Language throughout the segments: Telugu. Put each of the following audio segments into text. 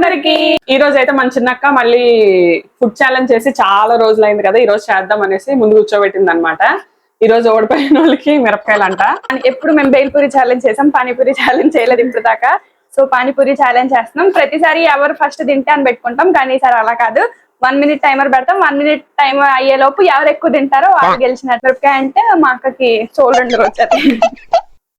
అందరికి. ఈ రోజు అయితే మన చిన్నక్క మళ్ళీ ఫుడ్ ఛాలెంజ్ చేసి చాలా రోజులైంది కదా ఈ రోజు చేద్దాం అనేసి ముందు కూర్చోబెట్టింది అనమాట ఈ రోజు ఓడిపోయిన వాళ్ళకి మిరపకాయలు అంట ఎప్పుడు మేము బేల్పూరి ఛాలెంజ్ చేసాం పానీపూరి ఛాలెంజ్ చేయలేదు ఇప్పుడు దాకా సో పానీపూరి ఛాలెంజ్ చేస్తున్నాం. ప్రతిసారి ఎవరు ఫస్ట్ తింటే అని పెట్టుకుంటాం కానీ ఈసారి అలా కాదు. వన్ మినిట్ టైమర్ పెడతాం. వన్ మినిట్ టైం అయ్యే లోపు ఎవరు ఎక్కువ తింటారో వాళ్ళు గెలిచినట్టు. మిరపకాయ అంటే మా అక్కకి సోల్డర్ వచ్చారు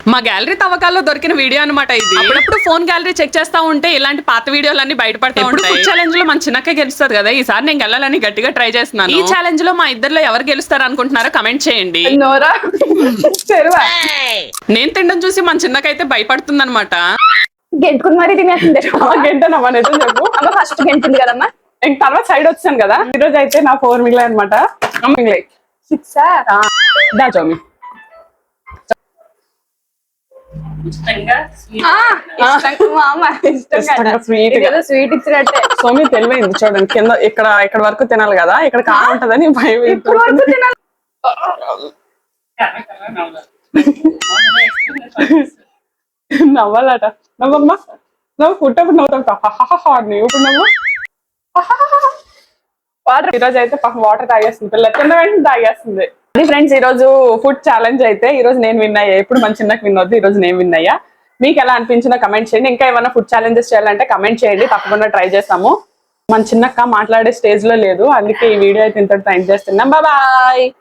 మా గ్యాలరీ తవ్వకాల్లో దొరికిన వీడియో అనమాట ఇది. అప్పుడప్పుడు ఫోన్ గ్యాలరీ చెక్ చేస్తా ఉంటే ఇలాంటి పాత వీడియోలన్నీ బయటపడతా ఉంటాయి. ఫుడ్ ఛాలెంజ్లో మన చిన్నక్క గెలుస్తుంది కదా ఈసారి నేను గెలాలని గట్టిగా ట్రై చేస్తున్నాను. ఈ ఛాలెంజ్లో మా ఇద్దరిలో ఎవరు గెలుస్తారు అనుకుంటున్నారో కమెంట్ చేయండి. నోరా? చెరువా నేను తినడం చూసి మన చిన్నకైతే భయపడుతుంది అనమాట గెంటుకుని మరీ తినేసింది. గంటనమ్మా నిజం చెప్పు. అమ్మ ఫస్ట్ గెంటుంది కదమ్మా. ఇంక తర్వాత సైడ్ వచ్చాను కదా. ఈ రోజు అయితే నా ఫోర్ మిగిలాయి అనమాట సిక్స్ స్వీట్ ఇచ్చినట్టే. సోమి తెలివైంది చూడండి. కింద ఇక్కడ ఇక్కడ వరకు తినాలి కదా. ఇక్కడ కారం ఉంటదని భయం ఇప్పుడు వరకు తినాలి. నవ్వాలట. నవ్వమ్మా. నవ్వు పుట్టప్పుడు నవ్వుతావు. నీవు ఇప్పుడు నవ్వు వాటర్ ఈరోజు అయితే పాపం వాటర్ తాగేస్తుంది. పిల్ల తిన్న వెంటనే తాగేస్తుంది. అది ఫ్రెండ్స్ ఈ రోజు ఫుడ్ ఛాలెంజ్ అయితే ఈరోజు నేను విన్ అయ్యా. ఎప్పుడు మన చిన్నకి విన్ ఈరోజు నేను విన్ అయ్యా. మీకు ఎలా అనిపించిందో కమెంట్ చేయండి. ఇంకా ఏమైనా ఫుడ్ ఛాలెంజెస్ చేయాలంటే కమెంట్ చేయండి. తప్పకుండా ట్రై చేస్తాము. మన చిన్నక్క మాట్లాడే స్టేజ్లో లేదు. అందుకే ఈ వీడియో అయితే ఇంతటితో ఎండ్ చేస్తున్నాం. బాయ్